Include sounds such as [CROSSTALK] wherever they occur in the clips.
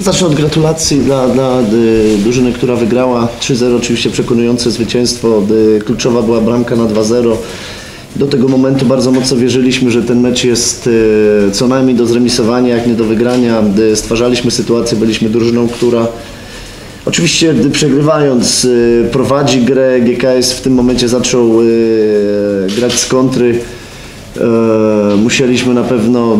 Zacznę od gratulacji dla, dla y, drużyny, która wygrała 3-0, oczywiście przekonujące zwycięstwo. Y, kluczowa była bramka na 2-0. Do tego momentu bardzo mocno wierzyliśmy, że ten mecz jest y, co najmniej do zremisowania, jak nie do wygrania. Stwarzaliśmy sytuację, byliśmy drużyną, która Oczywiście przegrywając prowadzi grę, GKS w tym momencie zaczął grać z kontry. E, Musieliśmy na pewno e,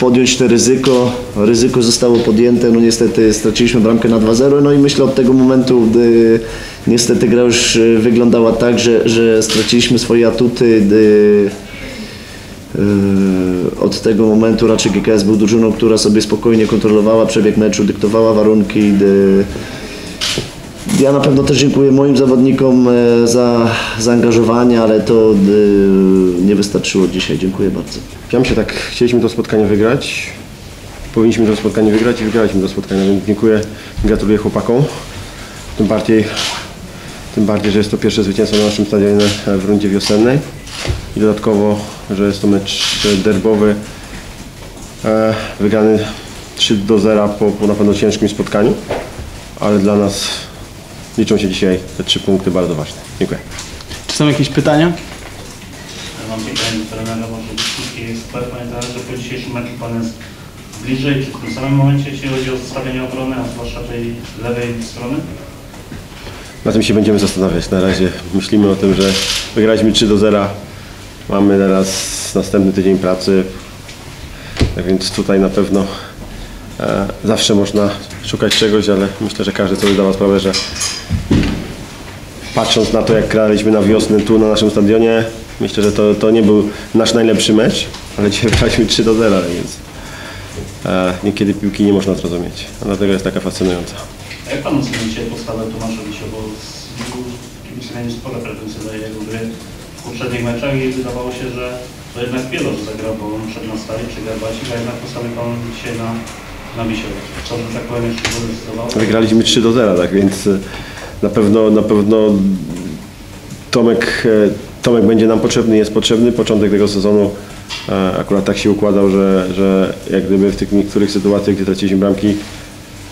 podjąć to ryzyko. Ryzyko zostało podjęte. No niestety straciliśmy bramkę na 2-0. No i myślę od tego momentu e, niestety gra już wyglądała tak, że, że straciliśmy swoje atuty. Od tego momentu raczej GKS był drużyną, która sobie spokojnie kontrolowała przebieg meczu, dyktowała warunki. Ja na pewno też dziękuję moim zawodnikom e, za zaangażowanie, ale to yy, nie wystarczyło dzisiaj. Dziękuję bardzo. Ja myślę tak, chcieliśmy to spotkanie wygrać. Powinniśmy to spotkanie wygrać i wygraliśmy to spotkanie, więc dziękuję, gratuluję chłopakom. Tym bardziej, tym bardziej, że jest to pierwsze zwycięstwo na naszym stadionie w rundzie wiosennej. I dodatkowo, że jest to mecz derbowy, e, wygrany 3 do 0 po, po na pewno ciężkim spotkaniu, ale dla nas liczą się dzisiaj te trzy punkty bardzo ważne. Dziękuję. Czy są jakieś pytania? Mam pytanie do trenera Wątowskiego. Jest pamiętam, że po dzisiejszym meczu Pan jest bliżej, czy w tym samym momencie, jeśli chodzi o zostawienie obrony, a zwłaszcza tej lewej strony? Na tym się będziemy zastanawiać. Na razie myślimy o tym, że wygraliśmy 3 do 0. Mamy teraz następny tydzień pracy. Tak więc tutaj na pewno zawsze można szukać czegoś, ale myślę, że każdy sobie zdawał sprawę, że patrząc na to, jak graliśmy na wiosnę tu na naszym stadionie, myślę, że to, to nie był nasz najlepszy mecz, ale dzisiaj [LAUGHS] wygraliśmy 3 do 0, więc e, niekiedy piłki nie można zrozumieć. A dlatego jest taka fascynująca. A jak Pan ocenicie postawę Tomaszewicza, bo z kibice mieli spore pretensje do jego gry w poprzednich meczach i wydawało się, że to jednak wielo, że zagrał, bo on przed na stali czy Garbacik, a jednak postawił Pan dzisiaj na, na że tak? Wygraliśmy 3 do 0, tak więc e, na pewno, na pewno Tomek, e, Tomek będzie nam potrzebny, jest potrzebny. Początek tego sezonu e, akurat tak się układał, że, że jak gdyby w tych niektórych sytuacjach, gdzie traciliśmy bramki,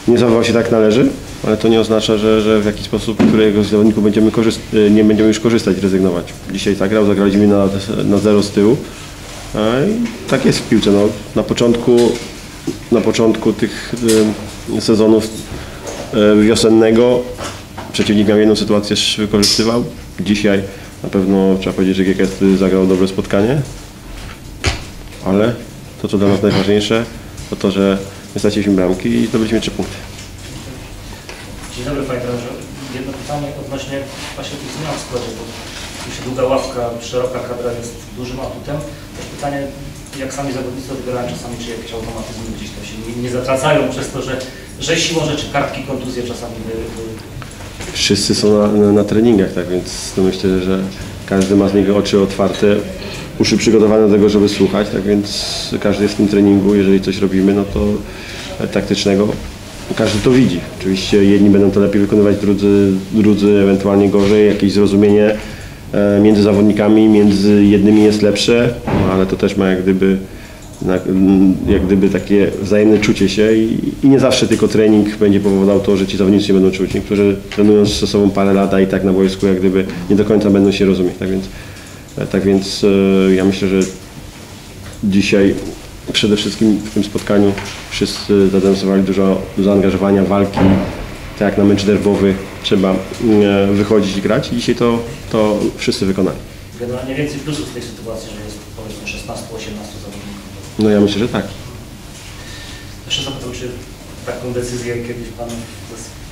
nie zachował się tak należy, ale to nie oznacza, że, że w jakiś sposób którego z zawodników będziemy e, nie będziemy już korzystać, rezygnować. Dzisiaj zagrał, zagraliśmy na, na zero z tyłu. I tak jest w piłce. No, na początku na początku tych e, sezonów e, wiosennego przeciwnik miał jedną sytuację, wykorzystywał. Dzisiaj na pewno trzeba powiedzieć, że GKS zagrał dobre spotkanie, ale to co dla nas najważniejsze to to, że nie straciliśmy bramki i zdobyliśmy trzy punkty. Dzień dobry Panie Trenerze. Jedno pytanie odnośnie właśnie tych zmian w składzie, bo długa ławka, szeroka kadra jest dużym atutem. Też pytanie, jak sami zawodnicy odbierają czasami, czy jakieś automatyzmy gdzieś tam się nie, nie zatracają przez to, że, że siłą rzeczy kartki, kontuzje czasami wy, wy, Wszyscy są na, na, na treningach, tak więc to myślę, że każdy ma z niego oczy otwarte, uszy przygotowane do tego, żeby słuchać, tak więc każdy jest w tym treningu, jeżeli coś robimy, no to taktycznego, każdy to widzi. Oczywiście jedni będą to lepiej wykonywać, drudzy, drudzy ewentualnie gorzej, jakieś zrozumienie e, między zawodnikami, między jednymi jest lepsze, no, ale to też ma jak gdyby jak gdyby takie wzajemne czucie się i, i nie zawsze tylko trening będzie powodował to, że ci zawodnicy będą czuć. Niektórzy trenując ze sobą parę lat, a i tak na boisku jak gdyby nie do końca będą się rozumieć. Tak więc, e, tak więc e, ja myślę, że dzisiaj przede wszystkim w tym spotkaniu wszyscy zademonstrowali dużo zaangażowania, walki. Tak jak na mecz derbowy trzeba e, wychodzić i grać i dzisiaj to, to wszyscy wykonali. Generalnie więcej plusów w tej sytuacji, że jest powiedzmy 16-18 zawodników. No ja myślę, że tak. Jeszcze zapytam, czy taką decyzję kiedyś Pan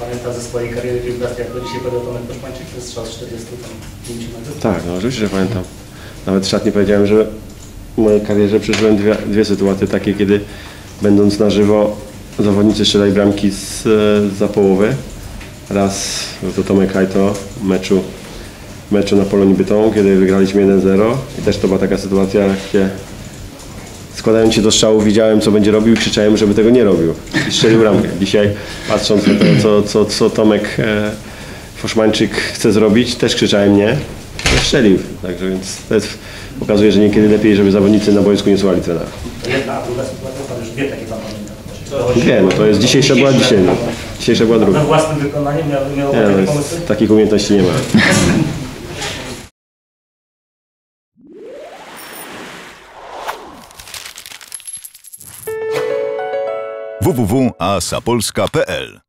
pamięta ze swojej kariery piłkarskiej, jak to dzisiaj podjął Tomek Koszmańczyk, to jest strzał z 45 metrów? Tak, no oczywiście, że pamiętam. Nawet w szatni powiedziałem, że w mojej karierze przeżyłem dwie, dwie sytuacje takie, kiedy będąc na żywo zawodnicy strzelali bramki z, za połowy. Raz to Tomek Hajto w meczu, meczu na Polonii Bytom, kiedy wygraliśmy 1-0 i też to była taka sytuacja, gdzie składając się do strzału widziałem co będzie robił i krzyczałem, żeby tego nie robił i strzelił bramkę. Dzisiaj patrząc na to, co, co, co Tomek e, Foszmańczyk chce zrobić, też krzyczałem nie, ale strzelił. Także więc to jest, pokazuje, że niekiedy lepiej, żeby zawodnicy na boisku nie słuchali trenera. Jedna, a druga sytuacja, Pan już wie, takie Pan. Nie, no to jest dzisiejsza była dzisiaj. No. Dzisiejsza była druga. We własnym wykonaniu miał, miał Nie, no, takich umiejętności nie ma. [LAUGHS] www.asapolska.pl